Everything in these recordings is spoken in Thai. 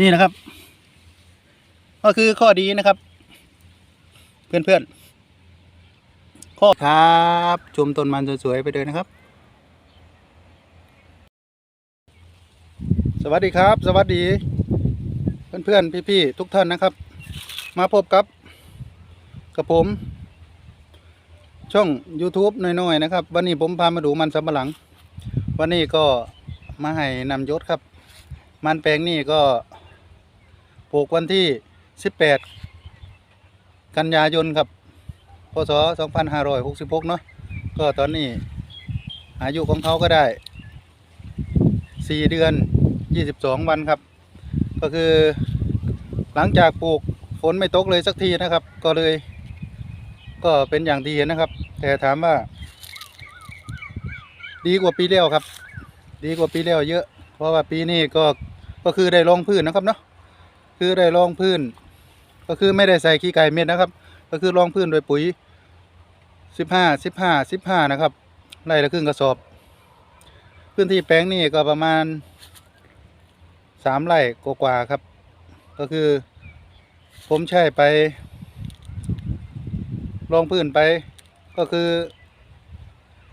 นี่นะครับ ก็คือข้อดีนะครับ เพื่อนๆข้อครับชมต้นมันสวยๆไปเลยนะครับ สวัสดีครับ สวัสดี เพื่อนๆพี่ๆทุกท่านนะครับ มาพบกับกับผม ช่อง YouTube น้อยๆนะครับ วันนี้ผมพามาดูมันสำปะหลัง วันนี้ก็มาให้นำยศครับมันแปลงนี่ก็ ลูกวันที่ 18 กันยายนครับพศ2566 เนาะก็ตอนนี้อายุของเขาก็ได้ 4 เดือน 22 วันครับ ก็คือหลังจากปลูกฝนไม่ตกเลยสักทีนะครับ ก็เลย ก็เป็นอย่างที่เห็นะครับ แต่ถามว่า ดีกว่าปีแล้วครับ ดีกว่าปีแล้วเยอะ เพราะว่าปีนี้ก็ก็คือได้รองพื้นนะครับเนาะ คือได้รองพื้น ก็คือไม่ได้ใส่ขี้ไก่เม็ดนะครับ ก็คือรองพื้นโดยปุ๋ยสิบห้าสิบห้าสิบห้านะครับไร่ละครึ่งกระสอบ พื้นที่แปลงนี้ก็ประมาณสามไร่กว่าๆครับ ก็คือ ผมใช้ไปรองพื้นไป ก็คือ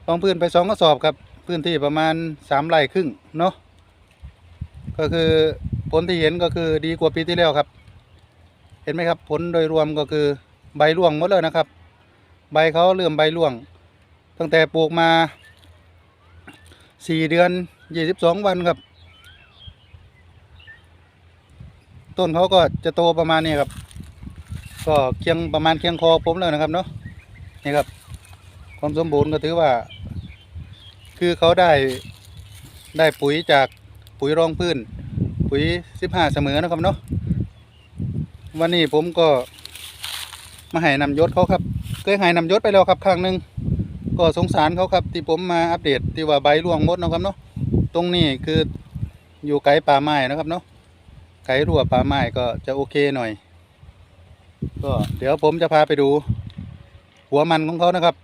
รองพื้นไปสองกระสอบครับ พื้นที่ประมาณสามไร่ครึ่งเนาะก็คือ ผลที่เห็นก็คือดีกว่าปีที่แล้วครับ เห็นไหมครับ ผลโดยรวมก็คือใบร่วงหมดเลยนะครับ ใบเขาเริ่มใบร่วง ตั้งแต่ปลูกมาสี่เดือนยี่สิบสองวันครับ ต้นเขาก็จะโตประมาณนี้ครับ ก็เคียงประมาณเคียงคอผมแล้วนะครับเนาะนี่ครับ ความสมบูรณ์ก็ถือว่า คือเขาได้ได้ปุ๋ยจากปุ๋ยรองพื้น ปุ๋ยสิบห้าเสมอนะครับเนาะวันนี้ผมก็มาให้นำยศเขาครับ เคยให้นำยศไปแล้วครับครั้งหนึ่งก็สงสารเขาครับ ที่ผมมาอัปเดตที่ว่าใบร่วงหมดนะครับเนาะตรงนี้คืออยู่ไกลป่าไม้นะครับเนาะไกลรั้วป่าไม้ก็จะโอเคหน่อย ก็เดี๋ยวผมจะพาไปดู หัวมันของเขานะครับ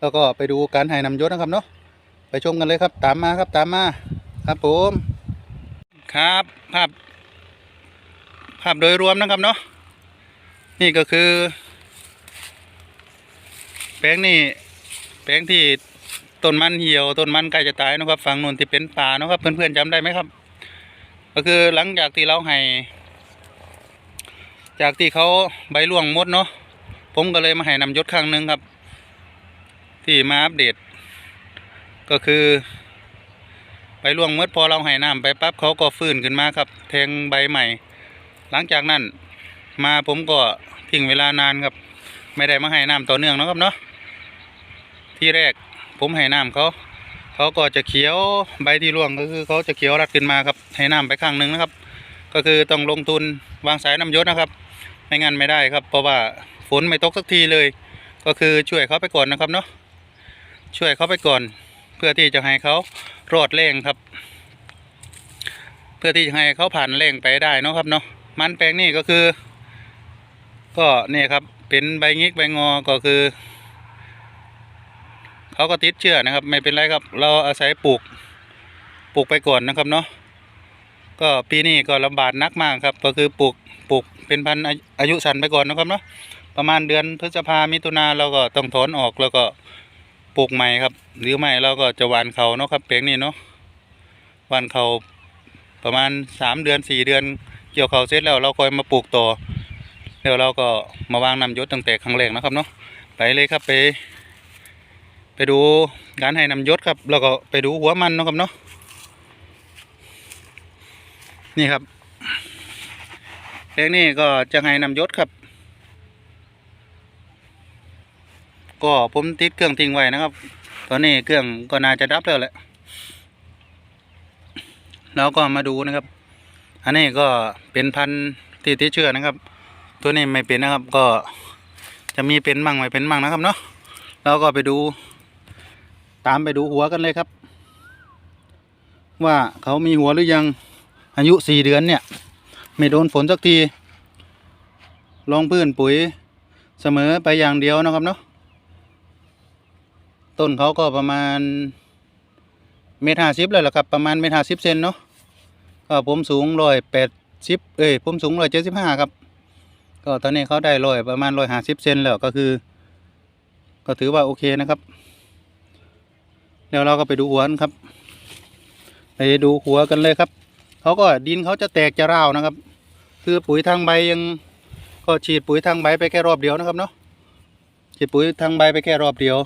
แล้วก็ไปดูการให้นำยศนะครับเนาะไปชมกันเลยครับ ตามมาครับตามมาครับผม ครับภาพ ภาพโดยรวมนะครับเนาะนี่ก็คือ แปลงนี่แปลงที่ต้นมันเหี่ยวต้นมันใกล้จะตายนะครับฝั่งนู้นที่เป็นป่านะครับ เพื่อนๆจำได้ไหมครับ ก็คือหลังจากที่เราให้ จากที่เขาใบร่วงมดเนาะผมก็เลยมาให้นำยศครั้งหนึ่งครับ ที่มาอัปเดต ก็คือ ใบร่วงเมื่อพอเราให้น้ำไปปั๊บเขาก็ฟื้นขึ้นมาครับแทงใบใหม่ หลังจากนั้นมาผมก็ทิ้งเวลานานครับ ไม่ได้มาให้น้ำต่อเนื่องนะครับเนาะที่แรกผมให้น้ำเขาเขาก็จะเขียวใบที่ร่วงก็คือเขาจะเขียวรัดขึ้นมาครับให้น้ำไปข้างหนึ่งนะครับ ก็คือต้องลงทุนวางสายน้ำยศนะครับ ไม่งั้นไม่ได้ครับ เพราะว่าฝนไม่ตกสักทีเลย ก็คือช่วยเขาไปก่อนนะครับเนาะช่วยเขาไปก่อน เพื่อที่จะให้เขารอดแรงครับ เพื่อที่จะให้เขาผ่านแรงไปได้นะครับเนาะมันแปลงนี่ก็คือ ก็เนี่ยครับเป็นใบงิกใบงอก็คือเขาก็ติดเชื้อนะครับ ไม่เป็นไรครับ เราอาศัยปลูกปลูกไปก่อนนะครับเนาะก็ปีนี้ก็ลำบากนักมากครับ ก็คือปลูกปลูกเป็นพันอายุสั้นไปก่อนนะครับเนาะประมาณเดือนพฤษภามิถุนาเราก็ต้องถอนออกแล้วก็ ปลูกใหม่ครับ หรือไม่เราก็จะหว่านเขาเนาะครับแปลงนี้เนาะหว่านเขาประมาณสามเดือนสี่เดือน เกี่ยวเขาเสร็จแล้วเราค่อยมาปลูกต่อแล้วเราก็มาวางนำยศตั้งแต่ครั้งแรกนะครับเนาะไปเลยครับไป ไปดูการให้นำยศครับแล้วก็ไปดูหัวมันเนาะครับเนาะนี่ครับเพลงนี้ก็จะให้นำยศครับ ก็ผมติดเครื่องทิ้งไว้นะครับ ตอนนี้เครื่องก็น่าจะดับแล้วแหละแล้วก็มาดูนะครับ อันนี้ก็เป็นพันธุ์ที่ติดเชื้อนะครับ ตัวนี้ไม่เป็นนะครับ ก็จะมีเป็นมั่งไม่เป็นมั่งนะครับเนาะแล้วก็ไปดู ตามไปดูหัวกันเลยครับ ว่าเขามีหัวหรือยังอายุสี่เดือนเนี่ย ไม่โดนฝนสักทีลงพื้นปุ๋ยเสมอไปอย่างเดียวนะครับเนาะ ต้นเขาก็ประมาณเมตรห้าสิบเลยละครับ ประมาณเมตรห้าสิบเซนเนาะก็ผมสูงร้อยแปดสิบเอ้ยผมสูงร้อยเจ็ดสิบห้าครับ ก็ตอนนี้เขาได้ร้อยประมาณร้อยห้าสิบเซนแล้วก็คือ ก็ถือว่าโอเคนะครับ แล้วเราก็ไปดูหัวครับ ไปดูหัวกันเลยครับเขาก็ดินเขาจะแตกจะร้าวนะครับ คือปุ๋ยทางใบยังก็ฉีดปุ๋ยทางใบไปแค่รอบเดียวนะครับเนาะฉีดปุ๋ยทางใบไปแค่รอบเดียว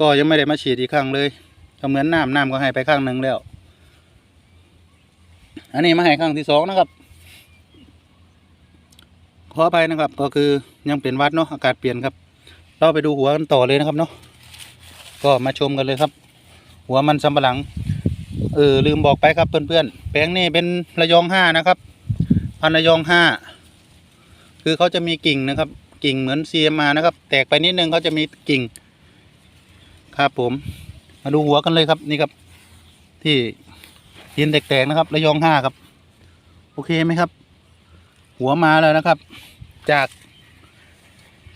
ก็ยังไม่ได้มาฉีดอีกครั้งเลยก็เหมือนน้ำน้ำก็ให้ไปข้างหนึ่งแล้ว อันนี้มาให้ครั้งที่สองนะครับ ขออภัยนะครับ ก็คือยังเป็นวัดเนาะอากาศเปลี่ยนครับ เราไปดูหัวกันต่อเลยนะครับเนาะก็มาชมกันเลยครับ หัวมันสำปะหลังเออลืมบอกไปครับเพื่อนๆแปลงนี้เป็นระยองห้านะครับพันระยองห้าคือเขาจะมีกิ่งนะครับ กิ่งเหมือนเซียมานะครับ แตกไปนิดนึงเขาจะมีกิ่ง ครับผม มาดูหัวกันเลยครับนี่ครับ ที่ยินแตกๆนะครับระยองห้าครับ โอเคไหมครับ หัวมาแล้วนะครับ จาก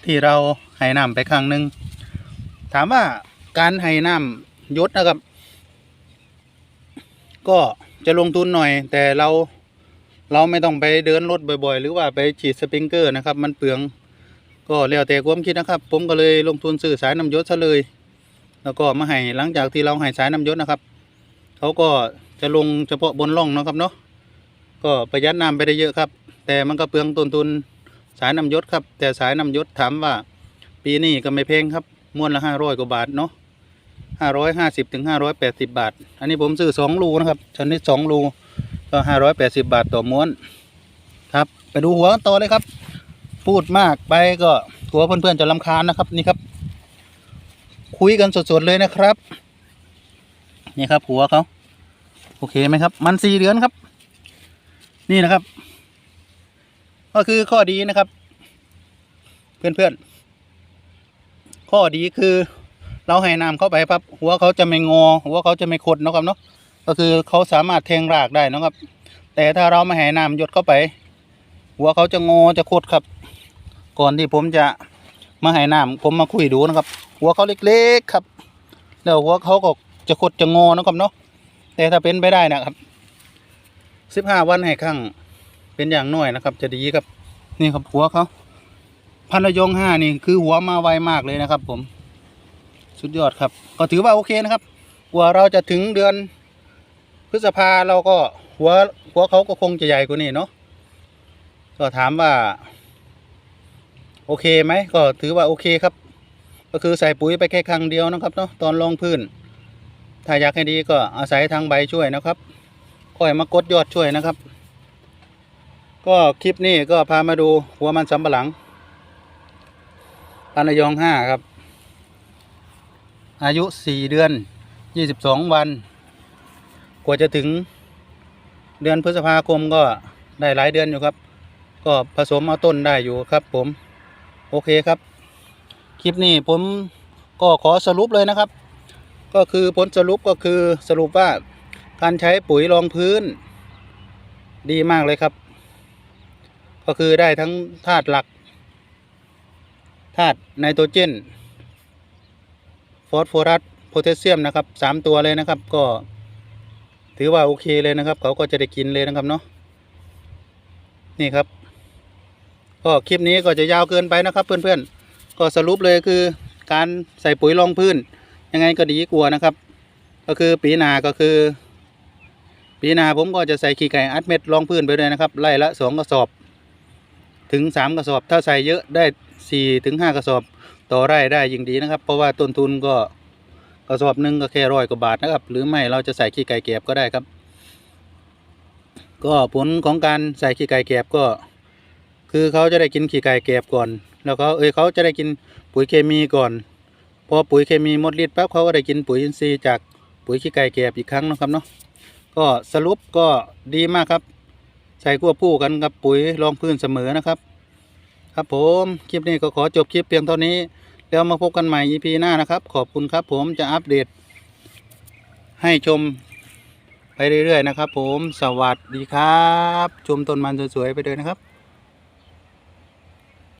ที่เราให้น้ำไปครั้งหนึ่งถามว่าการให้น้ำยศนะครับ ก็จะลงทุนหน่อย แต่เราเราไม่ต้องไปเดินรถบ่อยๆ หรือว่าไปฉีดสปริงเกอร์นะครับ มันเปลืองก็แล้วแต่ความคิดนะครับ ผมก็เลยลงทุนซื้อสายน้ำยศซะเลย แล้วก็มาให้หลังจากที่เราให้สายน้ำยศนะครับเขาก็จะลงเฉพาะบนร่องนะครับเนาะก็ประหยัดน้ำไปได้เยอะครับ แต่มันก็เปลืองต้นทุนสายน้ำยศครับ แต่สายน้ำยศถามว่า ปีนี้ก็ไม่แพงครับม้วนละห้าร้อยกว่าบาทเนาะห้าร้อยห้าสิบถึงห้าร้อยแปดสิบบาท อันนี้ผมซื้อสองรูนะครับชนิดสองรูก็ห้าร้อยแปดสิบบาทต่อม้วน ครับ ไปดูหัวกันต่อเลยครับ พูดมากไปก็กลัวเพื่อนๆจะลำคาญนะครับนี่ครับ คุยกันสดๆเลยนะครับ นี่ครับหัวเขาโอเคไหมครับ มันสี่เดือนครับ นี่นะครับ ก็คือข้อดีนะครับ เพื่อนๆ ข้อดีคือ เราให้น้ำเข้าไปปั๊บหัวเขาจะไม่งอ หัวเขาจะไม่คดนะครับเนาะก็คือเขาสามารถแทงรากได้นะครับ แต่ถ้าเราไม่ให้น้ำหยดเข้าไป หัวเขาจะงอจะคดครับ ก่อนที่ผมจะ มาให้น้ำผมมาคุยดูนะครับ หัวเขาเล็กๆครับ แล้วหัวเขาก็จะคดจะงอนะครับเนาะแต่ถ้าเป็นไปได้นะครับสิบห้าวันให้ครั้งเป็นอย่างน้อยนะครับ จะดีครับนี่ครับหัวเขาพันระยงห้านี่คือหัวมาไวมากเลยนะครับ ผม สุดยอดครับ ก็ถือว่าโอเคนะครับกว่าเราจะถึงเดือนพฤษภาเราก็หัวหัวเขาก็คงจะใหญ่กว่านี้เนาะก็ถามว่า โอเคไหมก็ถือว่าโอเคครับ ก็คือใส่ปุ๋ยไปแค่ครั้งเดียวนะครับเนาะตอนลงพื้น ถ้าอยากให้ดีก็อาศัยทางใบช่วยนะครับค่อยมากดยอดช่วยนะครับ ก็คลิปนี้ก็พามาดูหัวมันสำปะหลังพันยองห้าครับ อายุสี่เดือนยี่สิบสองวัน กว่าจะถึงเดือนพฤษภาคมก็ได้หลายเดือนอยู่ครับ ก็ผสมเอาต้นได้อยู่ครับผม โอเคครับ คลิปนี้ผมก็ขอสรุปเลยนะครับ ก็คือผลสรุปก็คือสรุปว่าการใช้ปุ๋ยรองพื้น ดีมากเลยครับ ก็คือได้ทั้งธาตุหลักธาตุไนโตรเจนฟอสฟอรัสโพแทสเซียมนะครับสามตัวเลยนะครับ ก็ถือว่าโอเคเลยนะครับ เขาก็จะได้กินเลยนะครับเนาะนี่ครับ ก็คลิปนี้ก็จะยาวเกินไปนะครับ เพื่อนๆ ก็สรุปเลยคือการใส่ปุ๋ยรองพื้น ยังไงก็ดีกว่านะครับ ก็คือปีนาก็คือ ปีนาผมก็จะใส่ขี้ไก่อัดเม็ดรองพื้นไปเลยนะครับไล่ละสองกระสอบ ถึงสามกระสอบ ถ้าใส่เยอะได้สี่ถึงห้ากระสอบ ต่อไร่ได้ยิ่งดีนะครับ เพราะว่าต้นทุนก็กระสอบหนึ่งก็แค่ร้อยกว่าบาทนะครับ หรือไม่เราจะใส่ขี้ไก่แก็บก็ได้ครับ ก็ผลของการใส่ขี้ไก่แก็บก็ คือเขาจะได้กินขี้ไก่แกบก่อน แล้วเขาเอ้ยเขาจะได้กินปุ๋ยเคมีก่อน พอปุ๋ยเคมีหมดฤทธิ์ปั๊บเขาก็ได้กินปุ๋ยอินทรีย์จากปุ๋ยขี้ไก่แกบอีกครั้งนะครับเนาะก็สรุปก็ดีมากครับ ใส่ควบคู่กันกับปุ๋ยรองพื้นเสมอนะครับ ครับผมคลิปนี้ก็ขอจบคลิปเพียงเท่านี้ แล้วมาพบกันใหม่ EP หน้านะครับ ขอบคุณครับ ผมจะอัปเดต ให้ชมไปเรื่อยๆนะครับ ผมสวัสดีครับ ชมต้นมันสวยๆไปเลยนะครับ